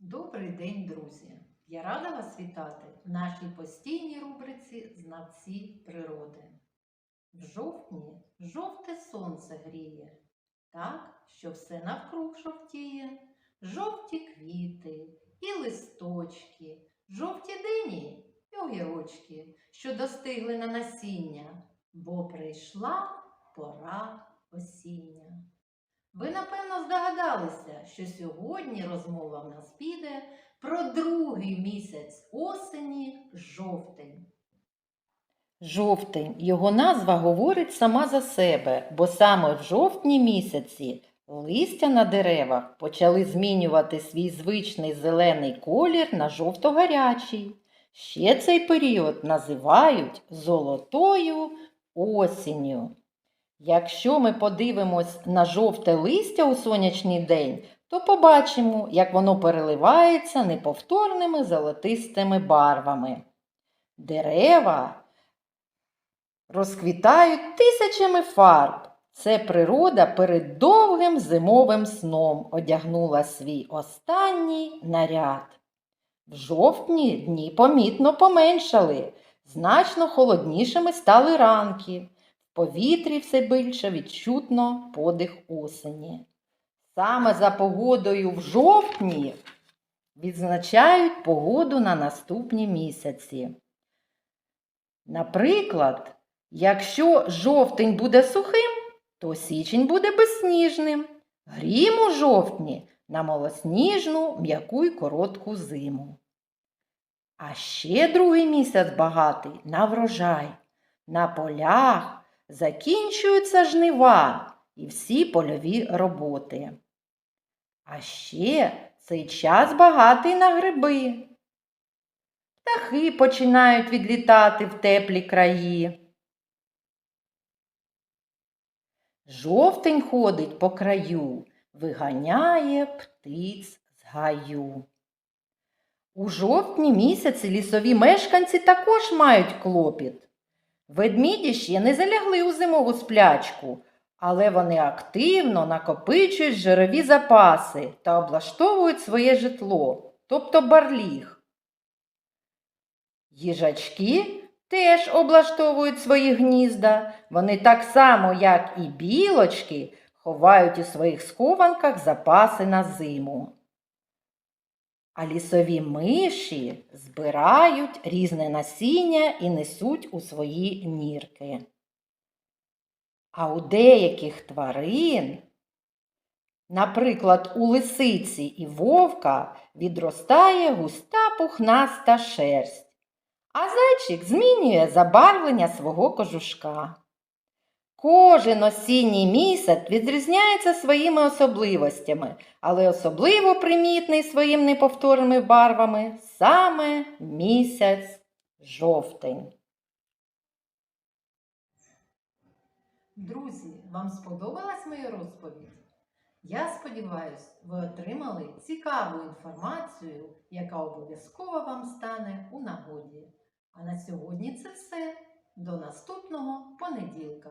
Добрий день, друзі! Я рада вас вітати в нашій постійній рубриці Знавці природи. В жовтні жовте сонце гріє, так, що все навкруг жовтіє, жовті квіти і листочки, жовті дині і огірочки, що достигли на насіння, бо прийшла пора осіння. Ви, напевно, здогадалися, що сьогодні розмова в нас піде про другий місяць осені жовтень. Жовтень. Його назва говорить сама за себе, бо саме в жовтні місяці листя на деревах почали змінювати свій звичний зелений колір на жовто-гарячий. Ще цей період називають золотою осінню. Якщо ми подивимось на жовте листя у сонячний день, то побачимо, як воно переливається неповторними золотистими барвами. Дерева розквітають тисячами фарб. Це природа перед довгим зимовим сном одягнула свій останній наряд. В жовтні дні помітно поменшали, значно холоднішими стали ранки. Повітрі все більше відчутно подих осені. Саме за погодою в жовтні відзначають погоду на наступні місяці. Наприклад, якщо жовтень буде сухим, то січень буде безсніжним. Грім у жовтні на малосніжну м'яку й коротку зиму. А ще другий місяць багатий на врожай. На полях закінчуються жнива і всі польові роботи. А ще цей час багатий на гриби. Птахи починають відлітати в теплі краї. Жовтень ходить по краю, виганяє птиць з гаю. У жовтні місяці лісові мешканці також мають клопіт. Ведміді ще не залягли у зимову сплячку, але вони активно накопичують жирові запаси та облаштовують своє житло, тобто барліг. Їжачки теж облаштовують свої гнізда. Вони так само, як і білочки, ховають у своїх схованках запаси на зиму. А лісові миші збирають різне насіння і несуть у свої нірки. А у деяких тварин, наприклад, у лисиці і вовка, відростає густа пухнаста шерсть, а зайчик змінює забарвлення свого кожушка. Кожен осінній місяць відрізняється своїми особливостями, але особливо примітний своїм неповторними барвами саме місяць жовтень. Друзі, вам сподобалась моя розповідь? Я сподіваюся, ви отримали цікаву інформацію, яка обов'язково вам стане у нагоді. А на сьогодні це все. До наступного понеділка!